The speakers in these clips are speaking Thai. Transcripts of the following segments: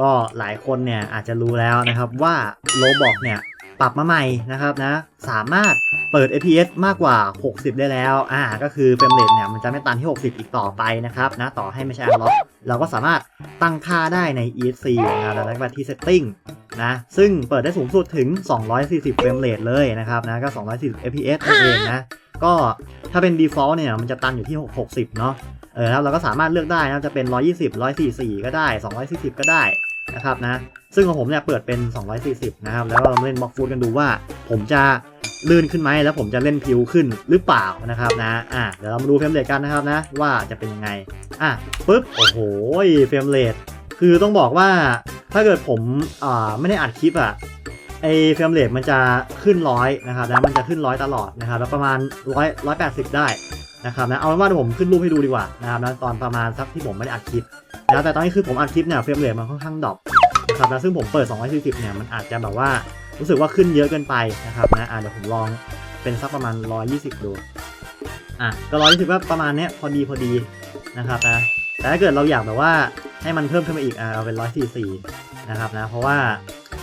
ก็หลายคนเนี่ยอาจจะรู้แล้วนะครับว่าโลบอกเนี่ยปรับมาใหม่นะครับนะสามารถเปิด FPS มากกว่า 60 ได้แล้วอ่าก็คือเฟรมเรทเนี่ยมันจะไม่ตันที่ 60 อีกต่อไปนะครับนะต่อให้ไม่ใช่ Unlock เราก็สามารถตั้งค่าได้ใน ESC นะครับแล้วก็ที่ Setting นะซึ่งเปิดได้สูงสุดถึง 240 เฟรมเรทเลยนะครับนะก็ 240 FPS นั่นเองนะก็ถ้าเป็น default เนี่ยมันจะตันอยู่ที่ 60 เนาะเออครับเราก็สามารถเลือกได้นะจะเป็น 120 144 ก็ได้ 240 ก็ได้ นะครับนะ ซึ่งของผมเนี่ยเปิดเป็น 240 นะครับ แล้วเราเล่นบล็อกฟูดกันดูว่า ผมจะลื่นขึ้นไหมแล้วผมจะเล่นพิวขึ้นหรือเปล่านะครับนะ อะเดี๋ยวเรามาดูเฟรมเรทกันนะครับนะ ว่าจะเป็นยังไง อะปุ๊บ โอ้โหเฟรมเรทคือต้องบอกว่าถ้าเกิดผมอ่าไม่ได้อัดคลิปอะไอเฟรมเรทมันจะขึ้นร้อยนะครับนะมันจะขึ้นร้อยตลอดนะครับแล้วประมาณร้อยร้อยแปดสิบได้ นะครับนะเอาเป็นว่าเดี๋ยวผมขึ้นรูปให้ดูดีกว่านะครับนะตอนประมาณสักที่ผมไม่ได้อัดคลิปนะแต่ตอนนี้คือผมอัดคลิปเนี่ยเฟรมเรทมันค่อนข้างดรอปนะครับนะซึ่งผมเปิด 240 เนี่ยมันอาจจะแบบว่ารู้สึกว่าขึ้นเยอะเกินไปนะครับนะอะเดี๋ยวผมลองเป็นสักประมาณ 120 ดูอะก็ 120 ก็ประมาณเนี้ยพอดีพอดีนะครับนะแต่ถ้าเกิดเราอยากแบบว่าให้มันเพิ่มขึ้นมาอีกอะเอาเป็น 144 นะครับนะเพราะว่า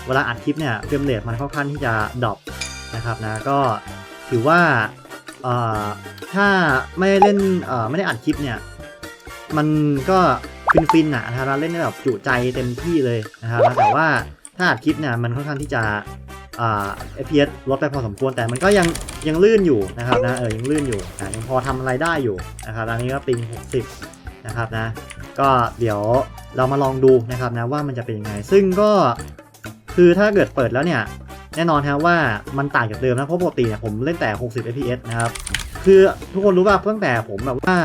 เวลาอัดคลิปเนี่ยเฟรมเรทมันค่อนข้างที่จะดรอปนะครับนะก็ถือว่าเอ่อ ถ้าไม่ได้เล่นเอ่อไม่ได้อัดคลิปเนี่ย มันก็ฟินฟินๆอะนะครับเราเล่นได้แบบจุใจเต็มที่เลยนะครับแต่ว่าถ้าอัดคลิปเนี่ยมันค่อนข้างที่จะเอ่า FPS ลดไปพอสมควรแต่มันก็ยังยังลื่นอยู่นะครับนะเออยังลื่นอยู่นะยังพอทำอะไรได้อยู่นะครับอันนี้ก็ปิง 60 นะครับนะ ก็เดี๋ยวเรามาลองดูนะครับนะว่ามันจะเป็นยังไง ซึ่งก็คือถ้าเกิดเปิดแล้วเนี่ย แน่นอนครับว่ามันต่างจากเดิมนะเพราะปกติเนี่ยผมเล่นแต่ 60 fps นะครับ คือทุกคนรู้ป่ะตั้งแต่ผมแบบว่า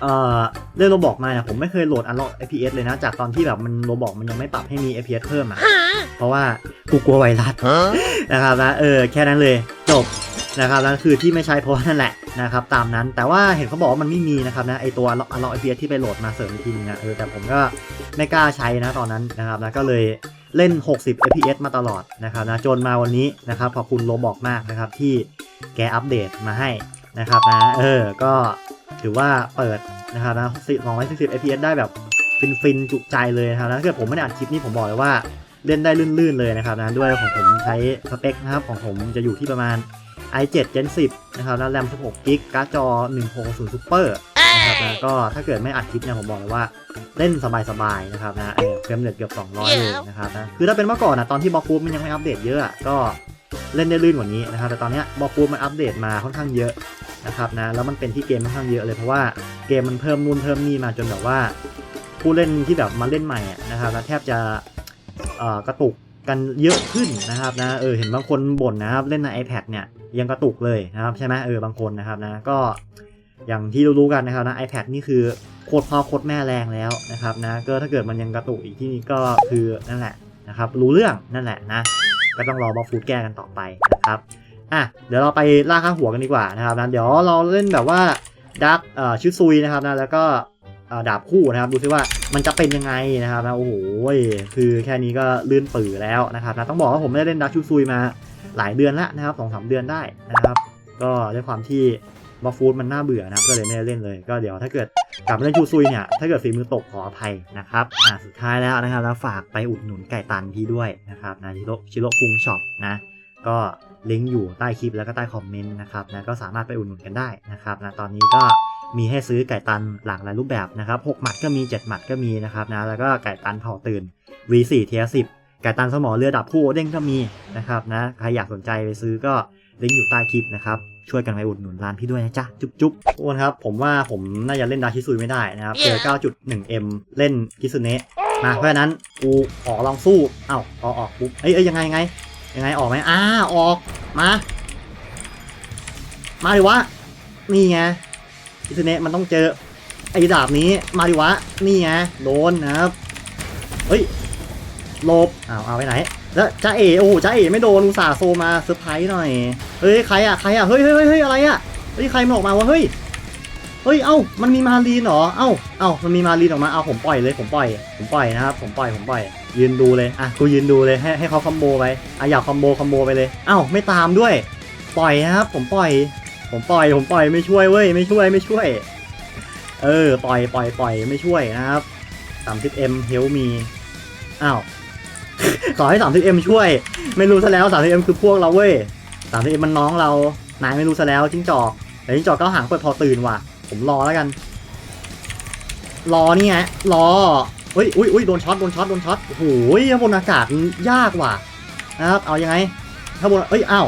เอ่อเล่นโรบอกมาเนี่ยผมไม่เคยโหลด unlock fps เลยนะ จากตอนที่แบบมันโรบอกมันยังไม่ปรับให้มี fps เพิ่มอะเพราะว่ากูกลัวไวรัสนะครับนะเออแค่นั้นเลยจบนะครับนั่นคือที่ไม่ใช้เพราะว่านั่นแหละนะครับตามนั้นแต่ว่าเห็นเขาบอกว่ามันไม่มีนะครับนะไอตัว unlock fps ที่ไปโหลดมาเสริมอีกทีนึงนะเออแต่ผมก็ไม่กล้าใช้นะตอนนั้นนะครับนะก็เลย เล่น 60 fps มาตลอดนะครับนะจนมาวันนี้นะครับขอบคุณโลบอกมากนะครับที่แกอัปเดตมาให้นะครับนะเออก็ถือว่าเปิดนะครับนะ240 fps ได้แบบฟินๆจุใจเลยนะครับนะถ้าเกิดผมไม่ได้อัดคลิปนี้ผมบอกเลยว่าเล่นได้ลื่นๆเลยนะครับนะด้วยของผมใช้สเปคนะครับของผมจะอยู่ที่ประมาณ i7 Gen 10 นะครับ แล้วแรม 16 g b การ์ดจอ1660 Super นะครับนะก็ถ้าเกิดไม่อัดคลิปเนี่ยผมบอกเลยว่าเล่นสบายๆนะครับนะเออเฟรมเรทเกือบ 200 เลยนะครับนะคือถ้าเป็นเมื่อก่อนนะตอนที่บล็อกฟูดมันยังไม่อัปเดตเยอะอะก็เล่นได้ลื่นกว่านี้นะครับแต่ตอนเนี้ยบล็อกฟูดมันอัปเดตมาค่อนข้างเยอะนะครับนะแล้วมันเป็นที่เกมค่อนข้างเยอะเลยเพราะว่าเกมมันเพิ่มนู่นเพิ่มนี่มาจนแบบว่า ผู้เล่นที่แบบมาเล่นใหม่อะนะครับนะแทบจะเอ่อกระตุกกันเยอะขึ้นนะครับนะเออเห็นบางคนบ่นนะครับเล่นใน iPad เนี่ย ยังกระตุกเลยนะครับใช่ไหมเออบางคนนะครับนะก็อย่างที่รู้ๆกันนะครับนะ iPad นี่คือโคตรพ่อโคตรแม่แรงแล้วนะครับนะก็ถ้าเกิดมันยังกระตุกอีกที่นี่ก็คือนั่นแหละนะครับรู้เรื่องนั่นแหละนะก็ต้องรอบอฟฟูดแก้กันต่อไปนะครับอะเดี๋ยวเราไปล่าข้างหัวกันดีกว่านะครับนะเดี๋ยวเราเล่นแบบว่าดักเอ่อชื่อซุยนะครับนะแล้วก็เอ่อดาบคู่นะครับดูซิว่ามันจะเป็นยังไงนะครับนะโอ้โหคือแค่นี้ก็ลื่นปือแล้วนะครับนะต้องบอกว่าผมไม่ได้เล่นดาร์กชูซุยมา หลายเดือนแล้วนะครับสองสามเดือนได้นะครับ ก็ด้วยความที่บอฟฟูดมันน่าเบื่อนะครับก็เลยไม่ได้เล่นเลย ก็เดี๋ยวถ้าเกิดกลับมาเล่นชูซุยเนี่ยถ้าเกิดฝีมือตกขออภัยนะครับอ่าสุดท้ายแล้วนะครับแล้วฝากไปอุดหนุนไก่ตันพี่ด้วยนะครับนะชิโรชิโรคุงช็อปนะก็ลิงก์อยู่ใต้คลิปแล้วก็ใต้คอมเมนต์นะครับนะก็สามารถไปอุดหนุนกันได้นะครับนะตอนนี้ก็มีให้ซื้อไก่ตันหลากหลายรูปแบบนะครับ6หมัดก็มี 7 หมัดก็มีนะครับนะแล้วก็ไก่ตันเผาตื่น V4 เทีย10 ไก่ตันสมอเรือดับคู่เด้งก็มีนะครับนะใครอยากสนใจไปซื้อก็ลิงก์อยู่ใต้คลิปนะครับช่วยกันไปอุดหนุนร้านพี่ด้วยนะจ๊ะ จุ๊บจุ๊บทุกคนครับ ผมว่าผมน่าจะเล่นดาชิซุยไม่ได้นะครับเจอ 9.1M เล่นคิซุเนะมาเพราะฉะนั้นกูขอลองสู้ เอ้าออกออกปุ๊บเอ้ยเอ้ยยังไงยังไง ยังไงออกไหมอ้าออก มา มาดิวะ นี่ไงอิสเนะมันต้องเจอไอ้ดาบนี้มาดิวะ นี่ไงโดนนะครับ เฮ้ย หลบอ้าวเอาไปไหน แล้วจ้าเอ๋โอ้โหจ้าเอ๋ไม่โดนอุตส่าห์โซมาเซอร์ไพรส์หน่อย เฮ้ยใครอะใครอะเฮ้ยเฮ้ยเฮ้ยเฮ้ยอะไรอะเฮ้ยใครมันออกมาวะเฮ้ยเฮ้ยเอ้ามันมีมารีนเหรอเอ้าเอ้ามันมีมารีนออกมาเอาผมปล่อยเลยผมปล่อยผมปล่อยนะครับผมปล่อยผมปล่อยยืนดูเลยอะกูยืนดูเลยให้ให้เขาคอมโบไปอะอยากคอมโบคอมโบไปเลยเอ้าไม่ตามด้วย ปล่อยนะครับ ผมปล่อย ผมปล่อยผมปล่อยไม่ช่วยเว้ยไม่ช่วยไม่ช่วย เออปล่อยปล่อยปล่อยไม่ช่วยนะครับ 30m เฮลมีอ้าว ขอให้ 30M ช่วย ไม่รู้ซะแล้ว 30M คือพวกเราเว้ย 30M มันน้องเรา นายไม่รู้ซะแล้วจิ้งจอกแต่จิ้งจอกก็หางเปิดพอตื่นว่ะ ผมรอแล้วกัน รอนี่ไงรอเฮ้ยอุ้ยอุ้ยโดนช็อต โดนช็อต โดนช็อต โอ้โหข้างบนอากาศยากว่ะนะครับ เอายังไงข้างบนเอ้ย อ้าว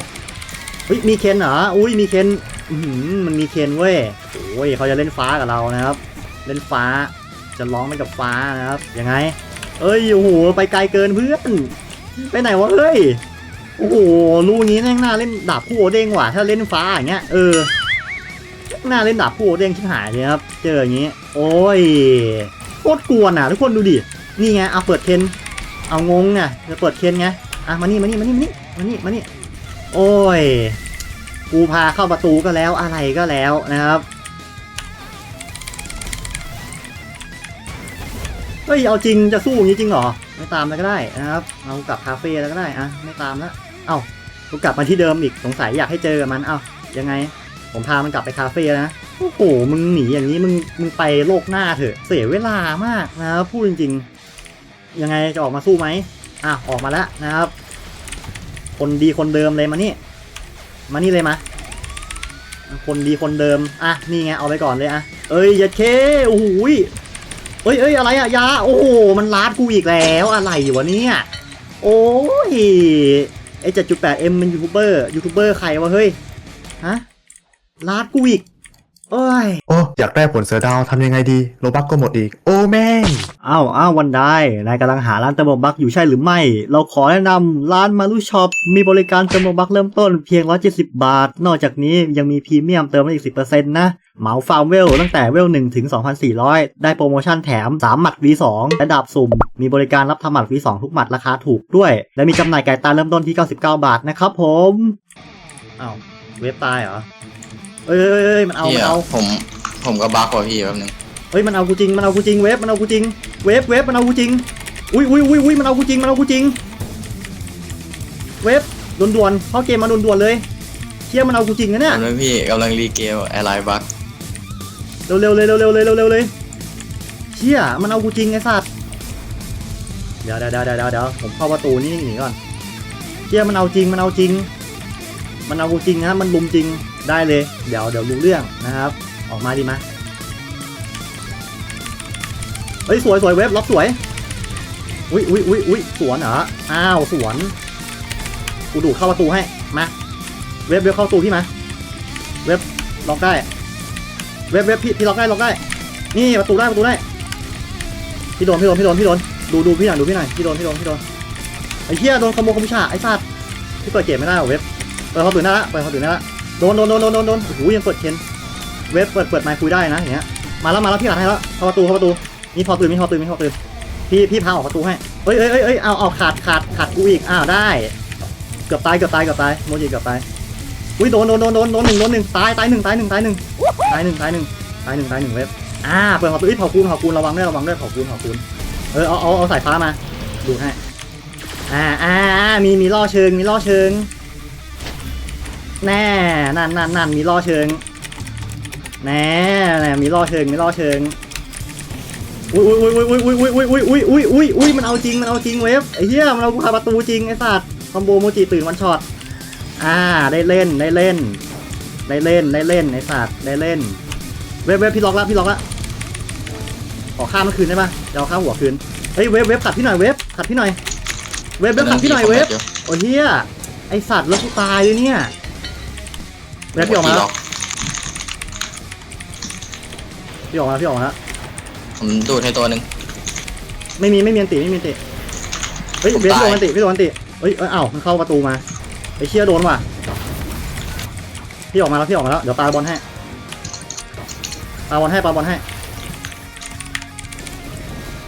เฮ้ย มีเคนเหรอ อุ้ย มีเคนอื้อหือมันมีเคนเว้ย โอ้ยเขาจะเล่นฟ้ากับเรานะครับ เล่นฟ้า จะร้องไปกับฟ้านะครับ ยังไง เอ้ยโอ้โหไปไกลเกินเพื่อน ไปไหนวะเฮ้ยโอ้โหลูกนี้แม่งน่าเล่นดาบคู่โอเด้งว่ะถ้าเล่นฟ้าอย่างเงี้ยเออน่าเล่นดาบคู่โอเด้งชิบหายเลยครับ เจออย่างงี้ โอ้ยโคตรกวนอะทุกคนดูดินี่ไงเอาเปิดเคนเอางงไงจะเปิดเคนไงอะมานี่มานี่มานี่มานี่มานี่มานี่โอ้ยกูพาเข้าประตูก็แล้วอะไรก็แล้วนะครับ เฮ้ยเอาจริงจะสู้อย่างนี้จริงเหรอไม่ตามแล้วก็ได้นะครับเอากลับคาเฟ่แล้วก็ได้อะไม่ตามแล้วเอ้ากูกลับมาที่เดิมอีกสงสัยอยากให้เจอกับมันเอ้ายังไง ผมพามันกลับไปคาเฟ่นะโอ้โหมึงหนีอย่างนี้มึงมึงไปโลกหน้าเถอะเสียเวลามากนะครับพูดจริง ๆ ยังไงจะออกมาสู้ไหมอะออกมาแล้วนะครับ คนดีคนเดิมเลยมานี่มานี่เลยมาคนดีคนเดิมอะนี่ไงเอาไปก่อนเลยอะเอ้ยอย่าเคโอ้โหย เอ้ยเอ้ยอะไรอะยา โอ้โห มันลาดกูอีกแล้วอะไรวะเนี่ย โอ้ยไอ้เจ็ดจุดแปดเอ็มเป็นยูทูบเบอร์ยูทูบเบอร์ใครวะเฮ้ย ฮะลาดกูอีกเอ้ย โอ้ อยากได้ผลเสือดาวทำยังไงดี โลบักก็หมดอีก โอ้แม่งอ้าวอ้าววันได้นายกำลังหาร้านเติมโลบักอยู่ใช่หรือไม่ เราขอแนะนำร้านมารุช็อป มีบริการเติมโลบักเริ่มต้นเพียง 170 บาท นอกจากนี้ยังมีพรีเมียมเติมได้อีก 10%นะ เหมาฟาร์มเวลตั้งแต่เวล1ถึง 2,400 ได้โปรโมชั่นแถม 3 หมัด V2 และดาบสุ่ม มีบริการรับทำหมัด V2 ทุกหมัดราคาถูกด้วย และมีจำหน่ายไก่ตาเริ่มต้นที่ 99 บาทนะครับผมอ้าวเว็บตายเหรอ เอ้ยเอ้ยเอ้ยมันเอา พี่มันอะเอา ผมผมก็บักว่ะพี่แป๊บนึงเฮ้ยมันเอากูจริงมันเอากูจริงเวฟมันเอากูจริงเวฟเวฟมันเอากูจริงอุ้ยอุ้ยอุ้ยอุ้ยมันเอากูจริงมันเอากูจริงเวฟด่วนๆเข้าเกมมาด่วนๆเลยเชี่ยมันเอากูจริงนะเนี่ยแป๊บนึงพี่กำลังรีเกลแอร์ไลน์บัก เร็วเร็วเลยเร็วเร็วเลยเร็วเร็วเลยเชี่ยมันเอากูจริงไอ้สัตว์เดี๋ยวเดี๋ยวเดี๋ยวเดี๋ยวเดี๋ยวผมเข้าประตูนี่หนีก่อนเชี่ยมันเอาจริงมันเอาจริง มันเอากูจริงนะมันลุมจริงได้เลย เดี๋ยวเดี๋ยวรู้เรื่องนะครับ ออกมาดีมเฮ้ยสวยสวยเว็บล็อกสวยอุ้ยอุ้ยอุ้ยอุ้ยสวนเหรออ้าวสวนกูดูเข้าประตูให้มาเว็บเว็บเข้าประตูพี่มาเว็บล็อกได้ เว็บเว็บพี่พี่ล็อกได้ล็อกได้ นี่ประตูได้ประตูได้ พี่โดนพี่โดนพี่โดนพี่โดนดูดูพี่หน่อยดูพี่หน่อยพี่โดนพี่โดนพี่โดนไอ้เหี้ยโดนขโมยขโมยชาไอ้สัตว์พี่เปิดเกมไม่ได้หรอเว็บเปิดเขาตื่นได้ละเปิดเขาตื่นได้ละโดนโดนโดนโดนโดนโดนโอ้โหยังเปิดเคนเว็บเปิดเปิดไมค์คุยได้นะอย่างเงี้ยมาแล้วมาแล้วพี่อัดให้แล้วเข้าประตูเข้าประตูมีพอตื่นมีพอตื่นมีพอตื่นพี่พี่พาออกประตูให้เอ้ยเอ้ยเอ้ยเอ้ยเอาเอาขาดขาดขาดกูอีกอ้าวได้ เกือบตายเกือบตายเกือบตายโมจิเกือบตาย อุ้ยโดนโดนโดนโดนโดนหนึ่งโดนหนึ่งตายตายหนึ่งตายหนึ่งตายหนึ่งตายหนึ่งตายหนึ่งตายหนึ่งตายหนึ่งเว็บอ่าเปิดเผาตัวเอ้ยเผาคูณเผาคูณระวังด้วยระวังด้วยเผาคูณเผาคูณเออเอาเอาเอาสายฟ้ามาดูให้อ่าอ่ามีมีล่อเชิงมีล่อเชิงแน่นั่นนั่นนั่นมีล่อเชิงแน่แน่มีล่อเชิงมีล่อเชิงอุ้ยอุ้ยอุ้ยอุ้ยอุ้ยอุ้ยอุ้ยอุ้ยอุ้ยอุ้ยอุ้ยมันเอาจริงมันเอาจริงเวฟไอ้เหี้ยมันเอากูคาประตูจริงไอ้สัตว์คอมโบโมจิตื่นวันช็อต อ่าได้เล่นได้เล่น ได้เล่นได้เล่นไอ้สัตว์ได้เล่น เวฟเวฟพี่ล็อกแล้วพี่ล็อกแล้วขอข้ามมันคืนได้ปะจะเอาข้ามหัวคืนเฮ้ยเวฟเวฟขัดพี่หน่อยเวฟขัดพี่หน่อยเวฟเวฟขัดพี่หน่อยเวฟโอ้เฮียไอสัตว์แล้วกูตายเลยเนี่ยเวฟพี่ออกมาแล้วพี่ออกมาแล้วพี่ออกมาแล้วผมดูดให้ตัวหนึ่งไม่มีไม่มีอันติไม่มีอันติเฮ้ยผมเวฟตายโดนอันติพี่โดนอันติเฮ้ยเอ้ยเอ้ามันเข้าประตูมา ไอเชี่ยโดนว่ะ พี่ออกมาแล้วพี่ออกมาแล้ว เดี๋ยวปาบอลให้ ปาบอลให้ปาบอลให้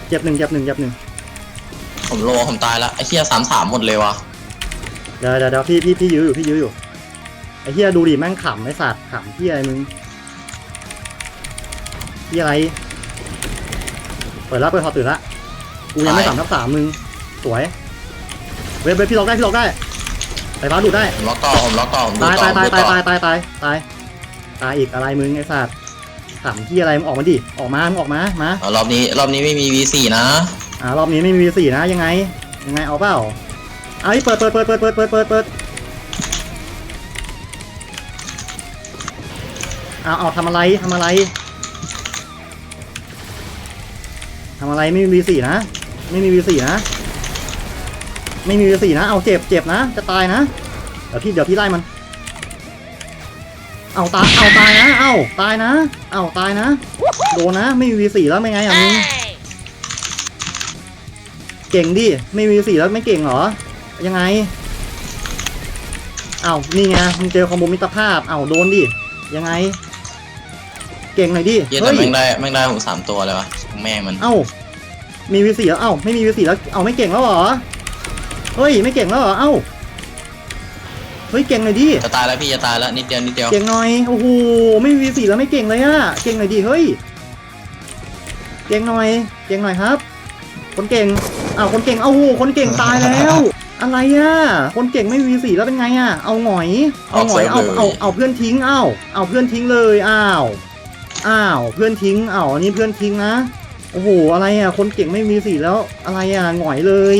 เจ็บหนึ่งเจ็บหนึ่งเจ็บหนึ่งผมโลผมตายละไอ้เหี้ยสามสามหมดเลยว่ะเดี๋ยวเดี๋ยวเดี๋ยวพี่พี่พี่ยื้ออยู่พี่ยื้ออยู่ ไอ้เฮียดูดิแม่งขำไอ้สัตว์ขำเฮียอะไรมึงเฮียอะไร เปิดแล้วเปิดพอตื่นละ กูยังไม่สามทับสามมึง สวย เว็บเว็บพี่ล็อกได้พี่ล็อกได้ ไฟฟ้าดูดได้ ผมล็อกต่อผมล็อกต่อผมดูตายต่อตายผมตายดูตายต่อตายตายตายตายตายอีกอะไรมึงไอ้สัตว์ขำเฮียอะไรมึงออกมาดิออกมามึงออกมามาเอารอบนี้รอบนี้ไม่มี V4 นะอ่ารอบนี้ไม่มี V4 นะยังไง ยังไงเอาเปล่าเอาเปิดเปิดเปิดเปิดเปิดเปิดเปิดเปิดเอาเอาทำอะไรทำอะไรทำอะไรไม่มี V4 นะ ไม่มี V4 นะ ไม่มี V4 นะ เอาเจ็บเจ็บนะ จะตายนะ เดี๋ยวพี่เดี๋ยวพี่ไล่มัน เอาตาย เอาตายนะ เอาตายนะ เอาตายนะ โดนนะ ไม่มี V4 แล้วไม่ไงอะมึง เก่งดิ ไม่มี V4 แล้วไม่เก่งเหรอ ยังไง เอานี่ไง มึงเจอคอมโบมิตรภาพ เอาโดนดิ ยังไง เก่งหน่อยดิ เหี้ยแต่แม่งได้แม่งได้ผมสามตัวเลยวะแม่งมัน เอ้า มี V4 แล้ว เอ้า ไม่มี V4 แล้ว เอ้า ไม่เก่งแล้วเหรอ เฮ้ยไม่เก่งแล้วเหรอเอ้าเฮ้ยเก่งหน่อยดิจะตายแล้วพี่จะตายแล้วนิดเดียวนิดเดียวเก่งหน่อยโอ้โหไม่มี V4 แล้วไม่เก่งเลยอะเก่งหน่อยดิเฮ้ยเก่งหน่อย เก่งหน่อยครับ คนเก่งอ้าวคนเก่งเอาโหคนเก่งตายแล้ว อะไรอะคนเก่งไม่มี V4 แล้วเป็นไงอะเอาหงอย เอาหงอยเอาเอาเอาเพื่อนทิ้งอ้าวเอาเพื่อนทิ้งเลยอ้าวอ้าวเพื่อนทิ้งอ้าวอันนี้เพื่อนทิ้งนะโอ้โหอะไรอะคนเก่งไม่มี V4 แล้วอะไรอะหงอยเลย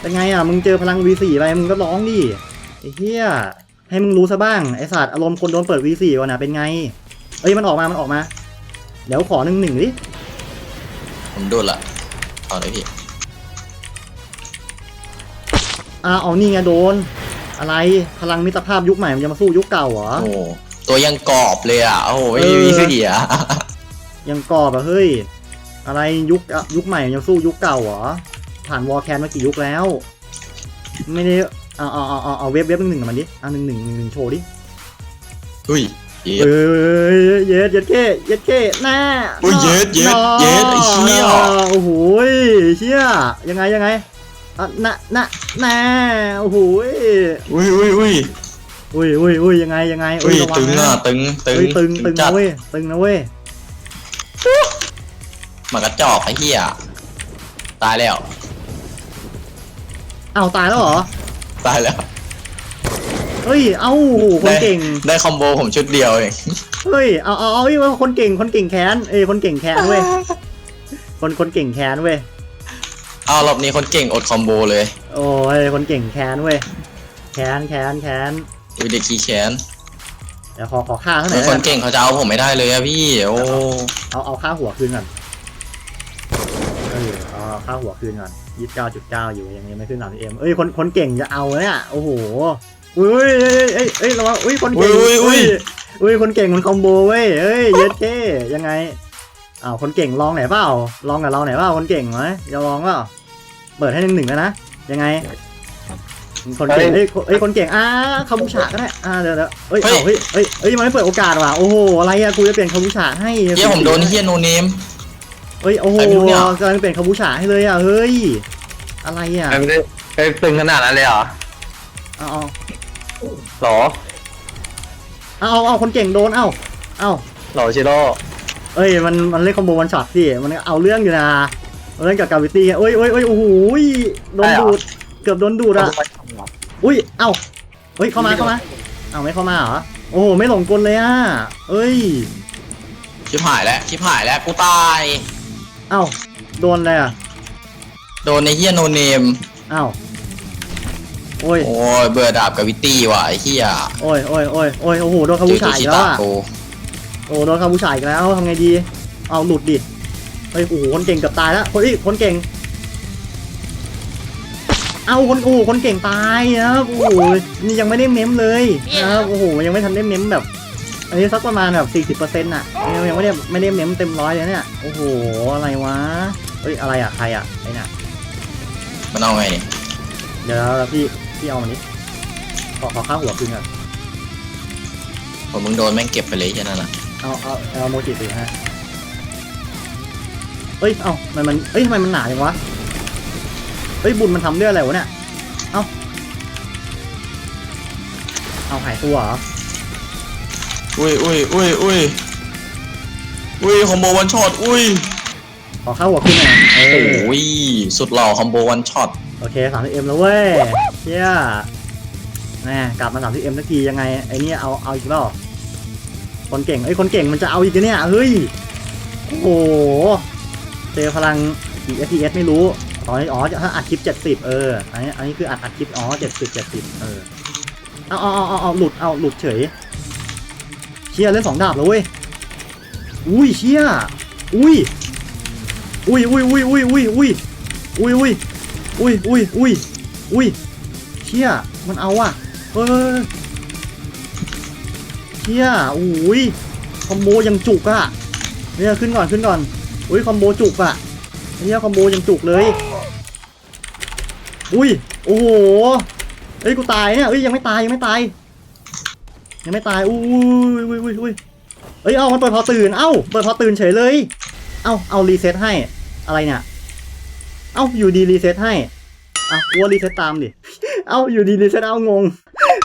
เป็นไงอะมึงเจอพลัง V4 ไปมึงก็ร้องดิไอ้เหี้ยให้มึงรู้ซะบ้างไอ้สัตว์อารมณ์คนโดนเปิด V4 ก่อนนะเป็นไง เอ้ยมันออกมา มันออกมา เดี๋ยวขอหนึ่งหนึ่งดิ ผมดูดละต่อเลยพี่อ่าเอานี่ไงโดน อะไรพลังมิตรภาพยุคใหม่มันจะมาสู้ยุคเก่าเหรอ โอ้โหตัวยังกรอบเลยอะ โอ้โหไม่เออมีเสียยังกรอบอะเฮ้ย อะไรยุคอะยุคใหม่มันจะสู้ยุคเก่าเหรอ ผ่านวอลแคนมากี่ยุคแล้ว ไม่ได้เอาเอาเอาเอาเอาเว็บเว็บหนึ่งหนึ่งมาดิอะหนึ่งหนึ่งหนึ่งหนึ่งโชว์ดิอุ้ยเย็ดเอ้ยเย็ดเย็ดเก้เย็ดเก้หน้าอุ้ยเย็ดเย็ดเย็ดไอ้เหี้ยโอ้โหยเชี่ยยังไงยังไงอะน่ะน่ะน่าโอ้โหยอุ้ยอุ้ยอุ้ยอุ้ยอุ้ยอุ้ยยังไงยังไงอุ้ยระวัตึงนะอะตึงตึงเฮ้ยตึงตึงจันะดเว้ยตึงนะเว้ยหมากระจอกไอ้เหี้ยตายแล้ว อ้าวตายแล้วเหรอ ตายแล้ว เฮ้ย เอ้าโอ้โหคนเก่ง ได้คอมโบผมชุดเดียวเอง เฮ้ย เอาเอาเอาเฮ้ยคนเก่ง คนเก่งแค้น เอ้ย คนเก่งแค้นเว้ย คนคนเก่งแค้นเว้ย เอารอบนี้คนเก่งอดคอมโบเลยโอ้ย คนเก่งแค้นเว้ย แค้นแค้นแค้นอุ้ยเด็กขี้แขนเดี๋ยวขอขอค่าเท่าไหร่เป็นแล้วคกันนเก่งเขาจะเอาผมไม่ได้เลยอะพี่ โอ้ เอาเอาค่าหัวคืนก่อนเออเอาค่าหัวคืนก่อน ยี่สิบเก้าจุดเก้าอยู่ยังยังไม่ขึ้นสามสิบเอ็มเอ้ยคนคนเก่งจะเอาเนี่ยโอ้โหอุ้ยเอ้ยเอ้ยเอ้ยระวังอุ้ยคนเก่งอุ้ยอุ้ยอุ้ยคนเก่งมันคอมโบเว้ยเอ้ยเย็ดเท่ยังไงอ้าวคนเก่งลองไหนเปล่าลองกับเราไหนเปล่าคนเก่งไหมจะลองเปล่าเปิดให้หนึ่งหนึ่งแล้วนะยังไง คนเก่งเอ้ยคนเอ้ยคนเก่งอ่าคาบูชาก็ได้อ่าเดี๋ยวเดี๋ยวเอ้ยเฮ้ยเอาเฮ้ยเอ้ยเอ้ยมันไม่เปิดโอกาสว่ะโอ้โหอะไรอะกูจะเปลี่ยนคาบูชาให้เฮียผมโดนเฮียโนเนม เอ้ยโอ้โหใครไม่รู้เนี่ยกำลังเปลี่ยนคาบูชาให้เลยอะเฮ้ยอะไรอะมันได้ไปตึงขนาดนั้นเลยเหรอเอาเอาหรอเอาเอาเอาคนเก่งโดนเอาเอาหรอชิโร่เอ้ยมันมันเล่นคอมโบวันช็อตสิมันเอาเรื่องอยู่นะเอาเรื่องกับกาวิตี้เอ้ยเอ้ยเอ้ยโอ้โหโดนดูดเกือบโดนดูดอะอุ้ยเอ้าเฮ้ยเข้ามาเข้ามาเอาไม่เข้ามาเหรอโอ้โหไม่หลงกลเลยอะเอ้ยชิบหายแล้วชิบหายแล้วกูตายเอ้าโดนอะไรอะโดนในเฮียโนเนมเอ้าโอ้ยโอ้ยเบื่อดาบกับวิตตี้ว่ะไอ้เฮียโอ้ยโอ้ยโอ้ยโอ้ยโอ้โหโดนคาเจบูอชาตัวอีชิกแล้วตาอะกูโอ้โดนคาบูชาอีกแล้วทำไงดี เอาหลุดดิเฮ้ยโอ้โหคนเก่งเกือบตายแล้วคนอีคนเก่ง เอาคนโอ้โหคนเก่งตายนะครับโอ้โหนี่ยังไม่ได้เม้มเลยนะครับโอ้โหยังไม่ทันได้เม้มแบบ อันนี้สักประมาณแบบสี่สิบเปอร์เซ็นต์่ะยังยังไม่ได้ไม่ได้เม้มเต็มร้อยเลยเนี่ย โอ้โห อะไรวะ เอ้ย อะไรอะ ใครอะ ไอ้น่ะ มันเอาไงเนี่ยเดี๋ยวพี่ พี่เอามานี้ขอขอข้าวหัวคืนก่อนผมมึงโดนแม่งเก็บไปเลยแค่นั้นน่ะเอาเอาเอาโมจิสิฮะเอ้ย เอามันมัน เอ้ยทำไมมันหนาจังวะ เอ้ย บุญมันทำด้วยอะไรวะเนี่ย เอาเอาหายตัวเหรอ อุ้ยอุ้ยอุ้ยอุ้ยอุ้ยคอมโบวันช็อตอุ้ยขอข้าวหัวขึ้นหน่อยเออโอ้ยสุดหล่อคอมโบวันช็อตโอเคสามสิบเอ็มแล้วเว้ยเชี่ยแม่กลับมาสามสิบเอ็มสักทียังไงไอ้เนี่ยเอาเอาอีกแล้วคนเก่งไอ้ยคนเก่งมันจะเอาอีกเนี่ยเฮ้ยโอ้โหเจอพลังกี่ FPS ไม่รู้อ๋ออ๋อถ้าอัดคลิป 70 เอออันนี้อันนี้คืออัดอัดคลิปอ๋อ70 70 เออเอาเอาเอาเอาเอาหลุดเอาหลุดเฉย เชี่ยเล่นสองดาบแล้วเว้ยอุ้ยเชี่ยอุ้ยอุ้ยอุ้ยอุ้ยอุ้ยอุ้ยอุ้ยอุ้ยอุ้ยอุ้ยอุ้ยอุ้ยอุ้ยเชี่ยมันเอาอะเฮ้ยเชี่ยอุ้ยคอมโบยังจุกอะเนี่ยขึ้นก่อนขึ้นก่อนอุ้ยคอมโบจุกอะเนี่ยคอมโบยังจุกเลยอุ้ยโอ้โหเอ้ยกูตายเนี่ยเอ้ยยังไม่ตายยังไม่ตาย ยังไม่ตายอุ้ยอุ้ยอุ้ยอุ้ยเอ้ย เอามันเปิดพอตื่น เอ้า เปิดพอตื่นเฉยเลย เอ้า เอารีเซ็ตให้ อะไรเนี่ย เอ้า อยู่ดีรีเซ็ตให้อะกลัวรีเซ็ตตามดิ เอ้า อยู่ดีรีเซ็ตเอางง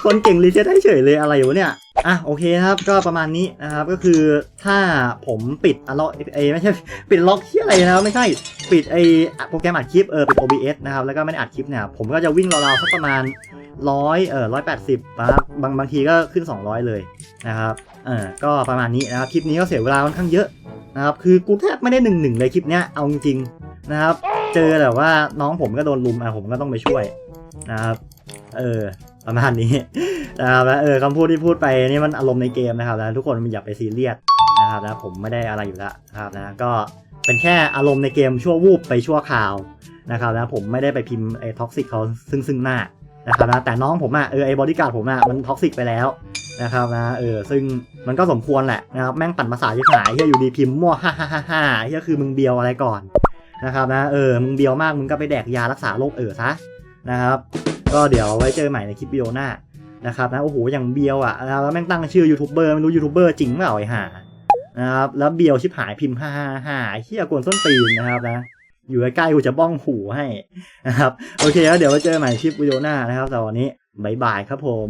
คนเก่งรีเซ็ตให้เฉยเลยอะไรวะเนี่ย อะ โอเคครับ ก็ประมาณนี้นะครับ ก็คือถ้าผมปิดอะล็อกเอไม่ใช่ ปิดล็อกที่อะไรนะครับ ไม่ใช่ ปิดไอโปรแกรมอัดคลิป เออ ปิด OBS นะครับ แล้วก็ไม่ได้อัดคลิปเนี่ย ผมก็จะวิ่งราวๆสักประมาณ ร้อยเออร้อยแปดสิบนะครับบางบางทีก็ขึ้น 200 เลยนะครับเออก็ประมาณนี้นะครับคลิปนี้ก็เสียเวลาค่อนข้างเยอะนะครับคือกูแทบไม่ได้หนึ่งหนึ่งเลยคลิปเนี้ยเอาจริงๆนะครับ เจอแต่ว่าน้องผมก็โดนลุมอะผมก็ต้องไปช่วยนะครับเออประมาณนี้นะครับแล้วเออคำพูดที่พูดไปนี่มันอารมณ์ในเกมนะครับแล้วทุกคนอย่าไปซีเรียสนะครับนะผมไม่ได้อะไรอยู่แล้วนะครับนะก็เป็นแค่อารมณ์ในเกมชั่ววูบไปชั่วคราวนะครับนะผมไม่ได้ไปพิมพ์ไอ้ท็อกซิกเขาซึ่งซึ่งหน้า นะครับนะแต่น้องผมอะเออไอบอดี้การ์ดผมอะมันท็อกซิกไปแล้วนะครับนะเออซึ่งมันก็สมควรแหละนะครับแม่งปั่นภาษาที่หายเฮียอยู่ดีพิมพ์มั่วฮ่าฮ่าฮ่าฮ่าเฮียคือมึงเบียวอะไรก่อนนะครับนะเออมึงเบียวมากมึงก็ไปแดกยารักษาโรคเออซะนะครับก็เดี๋ยวไว้เจอใหม่ในคลิปวิดีโอหน้านะครับนะโอ้โหอย่างเบียวอะแล้วแม่งตั้งชื่อยูทูบเบอร์ไม่รู้ยูทูบเบอร์จริงเปล่าไอ้ห่านะครับแล้วเบียวชิบหายพิมพ์ฮ่าฮ่าฮ่าเฮียกวนส้นตีนนะครับนะ อยู่ใกล้ๆกูจะบ้องหูให้นะครับ โอเคแล้วเดี๋ยวไว้เจอใหม่คลิปวิดีโอหน้านะครับแต่วันนี้บายบายครับผม